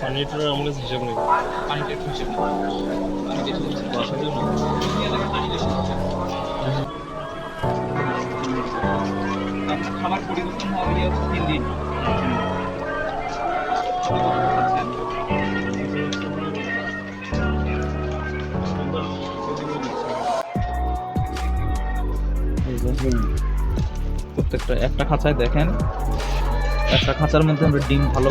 পানিটার আমার কাছে হিসাব নেই। পানি পানি প্রত্যেকটা একটা খাঁচায় দেখেন, একটা খাঁচার মধ্যে আমরা ডিম ভালো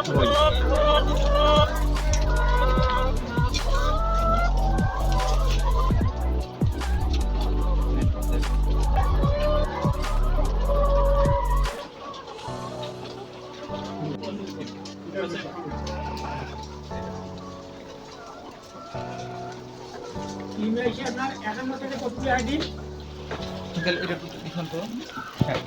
একই মনে হয় যে এবার অনেক সময় তাহলে এটা একটু লিখুন তো। হ্যাঁ।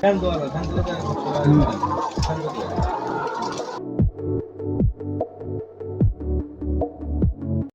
看多了？看这个，看这个点。